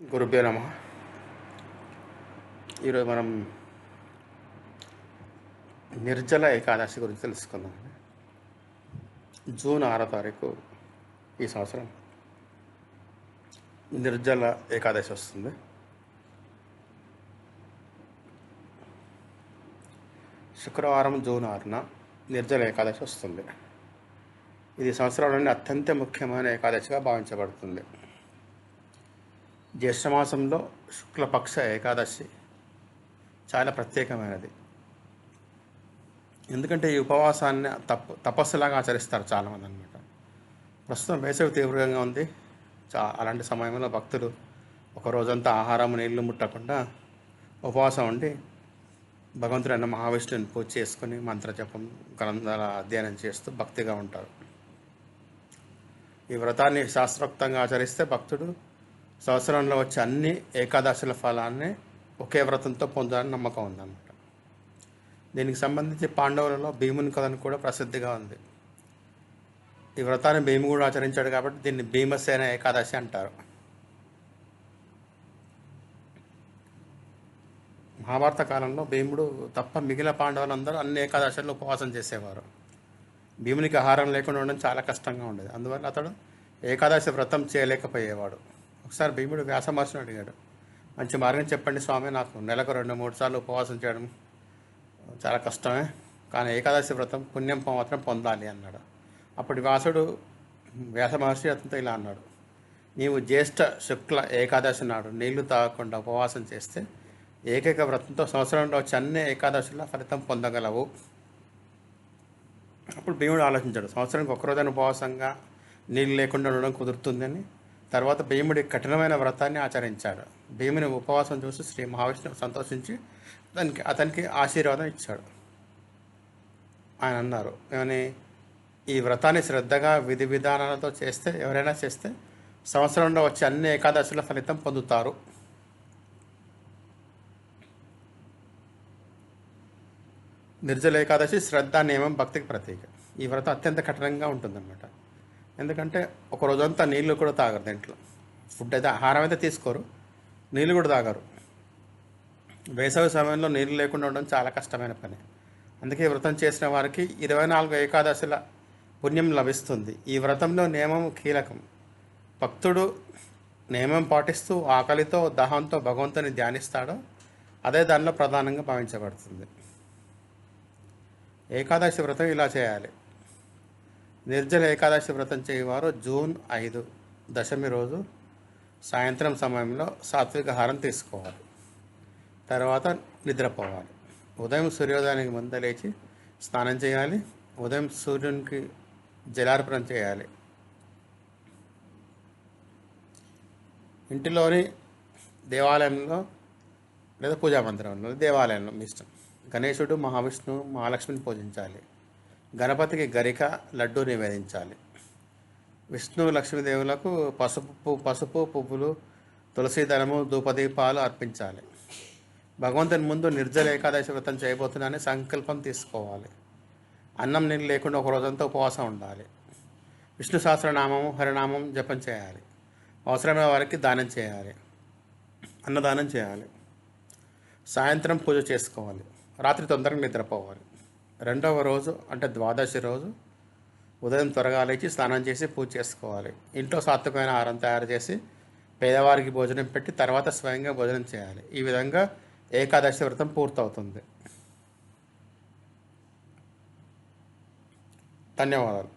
గురుభ్యో నమ. ఈరోజు మనం నిర్జల ఏకాదశి గురించి తెలుసుకుందాం. జూన్ ఆరో తారీఖు ఈ సంవత్సరం నిర్జల ఏకాదశి వస్తుంది. శుక్రవారం జూన్ ఆరున నిర్జల ఏకాదశి వస్తుంది. ఇది సంవత్సరంలోని అత్యంత ముఖ్యమైన ఏకాదశిగా భావించబడుతుంది. జ్యేష్ఠమాసంలో శుక్లపక్ష ఏకాదశి చాలా ప్రత్యేకమైనది. ఎందుకంటే ఈ ఉపవాసాన్ని తప్ తపస్సులాగా ఆచరిస్తారు చాలామంది అనమాట ప్రస్తుతం వేసవి తీవ్రంగా ఉంది. చా అలాంటి సమయంలో భక్తులు ఒక రోజంతా ఆహారం నీళ్ళు ముట్టకుండా ఉపవాసం ఉండి భగవంతుడైన మహావిష్ణుని పూజ చేసుకుని మంత్రజపం గ్రంథాల అధ్యయనం చేస్తూ భక్తిగా ఉంటారు. ఈ వ్రతాన్ని శాస్త్రోక్తంగా ఆచరిస్తే భక్తుడు సంవత్సరంలో వచ్చే అన్ని ఏకాదశుల ఫలాన్ని ఒకే వ్రతంతో పొందాలని నమ్మకం ఉందన్నమాట. దీనికి సంబంధించి పాండవులలో భీముని కథను కూడా ప్రసిద్ధిగా ఉంది. ఈ వ్రతాన్ని భీము కూడా ఆచరించాడు కాబట్టి దీన్ని భీమసేన ఏకాదశి అంటారు. మహాభారత కాలంలో భీముడు తప్ప మిగిలిన పాండవులందరూ అన్ని ఏకాదశుల్లో ఉపవాసం చేసేవారు. భీమునికి ఆహారం లేకుండా ఉండడం చాలా కష్టంగా ఉండేది. అందువల్ల అతడు ఏకాదశి వ్రతం చేయలేకపోయేవాడు. ఒకసారి భీముడు వ్యాస అడిగాడు. మంచి మార్గం చెప్పండి స్వామి నాకు. నెలకు రెండు మూడు సార్లు ఉపవాసం చేయడం చాలా కష్టమే. కానీ ఏకాదశి వ్రతం పుణ్యం మాత్రం పొందాలి అన్నాడు. అప్పుడు వ్యాసుడు వ్యాస మహర్షి అతనితో ఇలా అన్నాడు. నీవు జ్యేష్ఠ శుక్ల ఏకాదశి నాడు నీళ్ళు తాగకుండా ఉపవాసం చేస్తే ఏకైక వ్రతంతో సంవత్సరంలో వచ్చే ఏకాదశిలో ఫలితం పొందగలవు. అప్పుడు భీముడు ఆలోచించాడు. సంవత్సరానికి ఒక్కరోజైన ఉపవాసంగా నీళ్ళు లేకుండా ఉండడం కుదురుతుందని తర్వాత భీముడి కఠినమైన వ్రతాన్ని ఆచరించాడు. భీముని ఉపవాసం చూసి శ్రీ మహావిష్ణువు సంతోషించి దానికి అతనికి ఆశీర్వాదం ఇచ్చాడు. ఆయన అన్నారు ఏమని ఈ వ్రతాన్ని శ్రద్ధగా విధి విధానాలతో చేస్తే ఎవరైనా చేస్తే సంవత్సరంలో వచ్చే అన్ని ఏకాదశుల ఫలితం పొందుతారు. నిర్జల ఏకాదశి శ్రద్ధ నియమం భక్తికి ప్రతీక. ఈ వ్రతం అత్యంత కఠినంగా ఉంటుందన్నమాట. ఎందుకంటే ఒక రోజంతా నీళ్ళు కూడా తాగరు దీంట్లో. ఫుడ్ అయితే ఆహారం అయితే తీసుకోరు. నీళ్ళు కూడా తాగరు. వేసవి సమయంలో నీళ్ళు లేకుండా ఉండడం చాలా కష్టమైన పని. అందుకే వ్రతం చేసిన వారికి ఇరవై నాలుగు ఏకాదశుల పుణ్యం లభిస్తుంది. ఈ వ్రతంలో నియమం కీలకం. భక్తుడు నియమం పాటిస్తూ ఆకలితో దాహంతో భగవంతుని ధ్యానిస్తాడో అదే దానిలో ప్రధానంగా భావించబడుతుంది. ఏకాదశి వ్రతం ఇలా చేయాలి. నిర్జల ఏకాదశి వ్రతం చేయవారు జూన్ ఐదు దశమి రోజు సాయంత్రం సమయంలో సాత్విక ఆహారం తీసుకోవాలి. తర్వాత నిద్రపోవాలి. ఉదయం సూర్యోదయానికి ముందు లేచి స్నానం చేయాలి. ఉదయం సూర్యునికి జలార్పణం చేయాలి. ఇంటిలోని దేవాలయంలో లేదా పూజా మందిరంలో దేవాలయంలో మీ ఇష్టం. గణేశుడు మహావిష్ణువు మహాలక్ష్మిని పూజించాలి. గణపతికి గరిక లడ్డు నివేదించాలి. విష్ణు లక్ష్మీదేవులకు పసుపు పసుపు పువ్వులు తులసి ధూపదీపాలు అర్పించాలి. భగవంతుని ముందు నిర్జల ఏకాదశి వ్రతం చేయబోతున్నానని సంకల్పం తీసుకోవాలి. అన్నం నీళ్ళు లేకుండా ఒక రోజంతా ఉపవాసం ఉండాలి. విష్ణు సహస్రనామం హరినామం జపం చేయాలి. అవసరమైన వారికి దానం చేయాలి. అన్నదానం చేయాలి. సాయంత్రం పూజ చేసుకోవాలి. రాత్రి తొందరగా నిద్రపోవాలి. రెండవ రోజు అంటే ద్వాదశి రోజు ఉదయం త్వరగా లేచి స్నానం చేసి పూజ చేసుకోవాలి. ఇంట్లో సాత్వికమైన ఆహారం తయారు చేసి పేదవారికి భోజనం పెట్టి తర్వాత స్వయంగా భోజనం చేయాలి. ఈ విధంగా ఏకాదశి వ్రతం పూర్తవుతుంది. ధన్యవాదాలు.